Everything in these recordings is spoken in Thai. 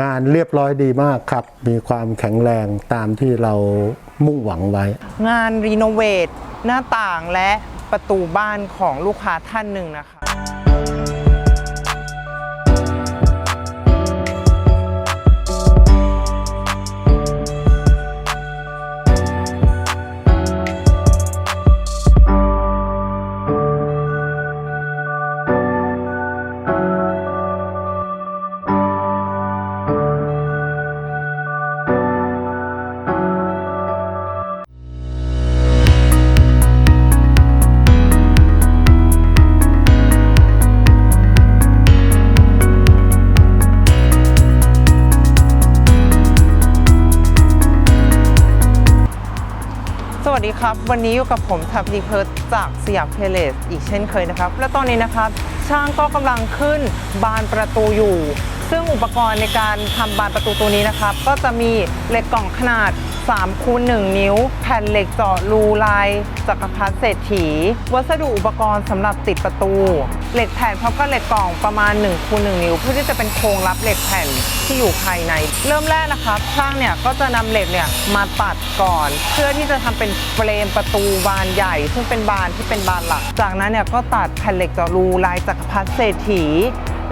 งานเรียบร้อยดีมากครับ มีความแข็งแรงตามที่เรามุ่งหวังไว้ งานรีโนเวทหน้าต่างและประตูบ้านของลูกค้าท่านหนึ่งนะคะ สวัสดีครับ วันนี้อยู่กับผมทับดีเพิร์ทจากสยามเพเลสอีกเช่นเคยนะครับ และตอนนี้นะครับ ช่างก็กำลังขึ้นบานประตูอยู่ ซึ่งอุปกรณ์ในการทำบานประตูตัวนี้นะครับ ก็จะมีเหล็กกล่องขนาด 3คูณ1นิ้ว แผ่นเหล็กเจาะรูลายจักรพรรดิเศรษฐี วัสดุอุปกรณ์สำหรับติดประตู เหล็กแผ่นพร้อมกับเหล็กกล่องประมาณ1คูณ1นิ้ว เพื่อที่จะเป็นโครงรับเหล็กแผ่นที่อยู่ภายใน เริ่มแรกนะครับช่างเนี่ยก็จะนำเหล็กเนี่ยมาตัดก่อน เพื่อที่จะทำเป็นเฟรมประตูบานใหญ่ ซึ่งเป็นบานที่เป็นบานหลัก จากนั้นเนี่ยก็ตัดแผ่นเหล็กเจาะรูลายจักรพรรดิเศรษฐี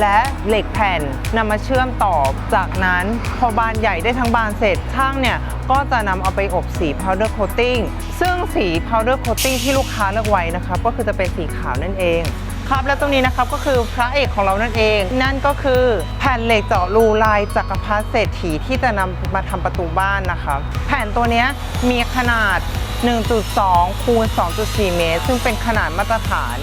และเหล็กแผ่นนำมาเชื่อมต่อ จากนั้นพอบานใหญ่ได้ทั้งบานเสร็จช่างเนี่ยก็จะนำเอาไปอบสี powder coating ซึ่งสี powder coating ที่ลูกค้าเลือกไว้นะครับก็คือจะเป็นสีขาวนั่นเองครับและตรงนี้นะครับก็คือพระเอกของเรานั่นเอง นั่นก็คือแผ่นเหล็กเจาะรูลายจักรพรรดิเศรษฐีที่จะนำมาทำประตูบ้านนะครับแผ่นตัวนี้มีขนาด 1.2คูณ2.4 เมตร ซึ่งเป็นขนาดมาตรฐาน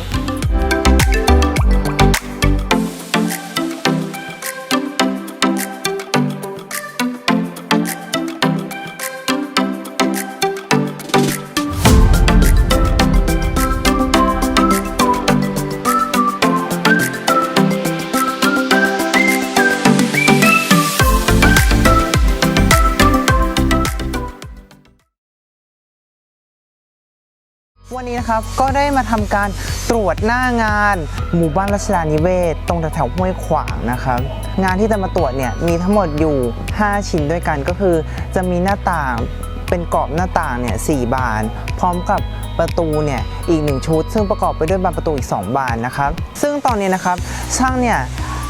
นนี้นะครับก็ได้มาทำการตรวจหน้างาน หมู่บ้านรัชดานิเวศ ตรงแถวห้วยขวางนะครับงานที่จะมาตรวจเนี่ยมีทั้งหมดอยู่ 5 ชิ้นด้วยกันก็คือ จะมีหน้าต่างเป็นกรอบหน้าต่างเนี่ยสบาน พร้อมกับประตูเนี่ยอีก 1 ชุด ซึ่งประกอบไปด้วยบานประตูอีก 2 บานนะครับ ซึ่งตอนนี้นะครับช่างเนี่ย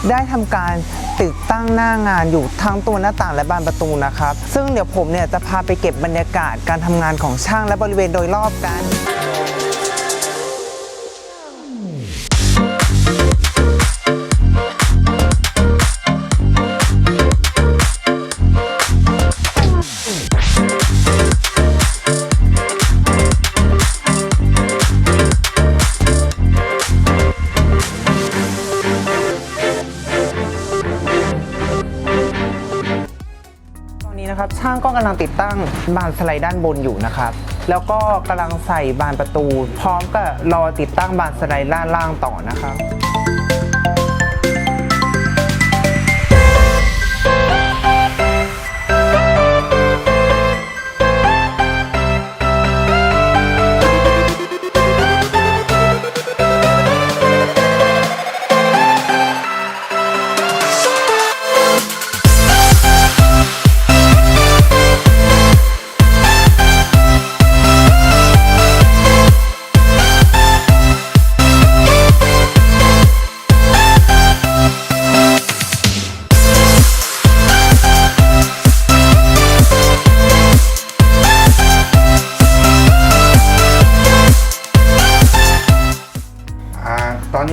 ได้ทำการติดตั้งหน้างานอยู่ทั้งตัวหน้าต่างและบานประตูนะครับ ซึ่งเดี๋ยวผมเนี่ยจะพาไปเก็บบรรยากาศการทำงานของช่างและบริเวณโดยรอบกันางก็กำลังติดตั้งบานสไลด์ด้านบนอยู่นะครับ แล้วก็กำลังใส่บานประตู พร้อมกับรอติดตั้งบานสไลด์ด้านล่างต่อนะครับ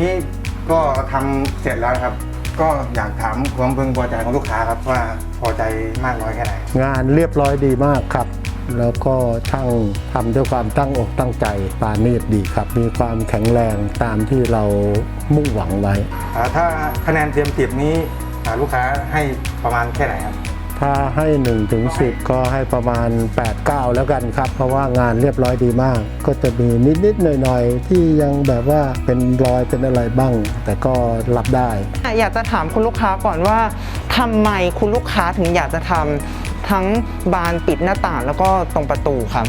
นนี้ก็ทำเสร็จแล้วนะครับ ก็อยากถามความพึงพอใจของลูกค้าครับว่าพอใจมากน้อยแค่ไหน งานเรียบร้อยดีมากครับ แล้วก็ช่างทำด้วยความตั้งอกตั้งใจปราณีตดีครับ มีความแข็งแรงตามที่เรามุ่งหวังไว้ อ่าถ้าคะแนนเต็มสิบนี้อ่าลูกค้าให้ประมาณแค่ไหนครับ ถ้าให้1ถึง10 ก็ให้ประมาณ 8 9 แล้วกันครับ เพราะว่างานเรียบร้อยดีมาก ก็จะมีนิด ๆ หน่อย ๆ ที่ยังแบบว่าเป็นรอยเป็นอะไรบ้าง แต่ก็รับได้ อยากจะถามคุณลูกค้าก่อนว่าทำไมคุณลูกค้าถึงอยากจะทำทั้งบานปิดหน้าต่างแล้วก็ตรงประตูครับ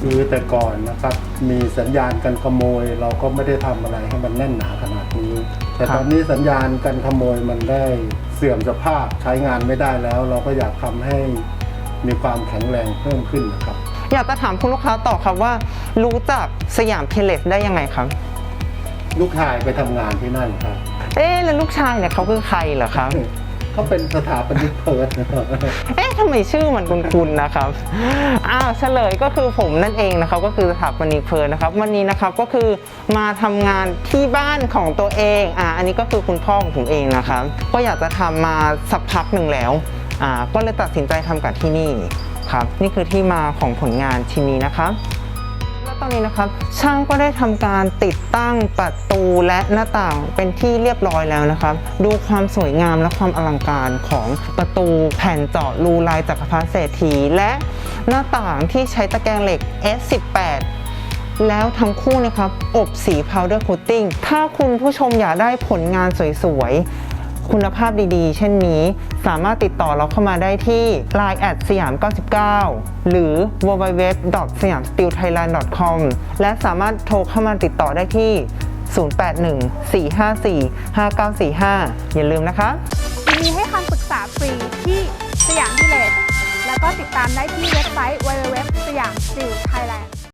คือแต่ก่อนนะครับ มีสัญญาณกันขโมย เราก็ไม่ได้ทำอะไรให้มันแน่นหนาขนาดนี้ แต่ครับตอนนี้สัญญาณกันขโมยมันได้เสื่อมสภาพใช้งานไม่ได้แล้ว เราก็อยากทำให้มีความแข็งแรงเพิ่มขึ้นนะครับ อยากจะถามคุณลูกค้าต่อครับว่า รู้จักสยามเพลเลสได้ยังไงครับ ลูกชายไปทำงานที่นั่นครับ เอ๊ะแล้วลูกชายเนี่ยเขาคือใครเหรอครับ เขาเป็นสถาปนิกเพิร์ดนะเอ๊ะทำไมชื่อมันคุ้นๆนะครับ อ้าวเฉลยก็คือผมนั่นเองนะครับ ก็คือสถาปนิกเพลินนะครับ วันนี้นะครับก็คือมาทำงานที่บ้านของตัวเอง อ่า อันนี้ก็คือคุณพ่อของผมเองนะครับ ก็อยากจะทำมาสักพักหนึ่งแล้ว อ่า ก็เลยตัดสินใจทำกับที่นี่ครับ นี่คือที่มาของผลงานชิ้นนี้นะครับ ตอนนี้นะครับ ช่างก็ได้ทำการติดตั้งประตูและหน้าต่างเป็นที่เรียบร้อยแล้วนะครับ ดูความสวยงามและความอลังการของประตูแผ่นเจาะรูลายจักรพรรดิเศรษฐีและหน้าต่างที่ใช้ตะแกรงเหล็ก S18 แล้วทั้งคู่นะครับ อบสี powder coating ถ้าคุณผู้ชมอยากได้ผลงานสวยๆ คุณภาพดีๆ เช่นนี้ สามารถติดต่อเราเข้ามาได้ที่ line at สยาม99 หรือ www สยาม steel thailand com และสามารถโทรเข้ามาติดต่อได้ที่ 081-454-5945 อย่าลืมนะคะยินดีให้คำปรึกษาฟรีที่สยามพิเลตแล้วก็ติดตามได้ที่เว็บไซต์ www สยาม Steel Thailand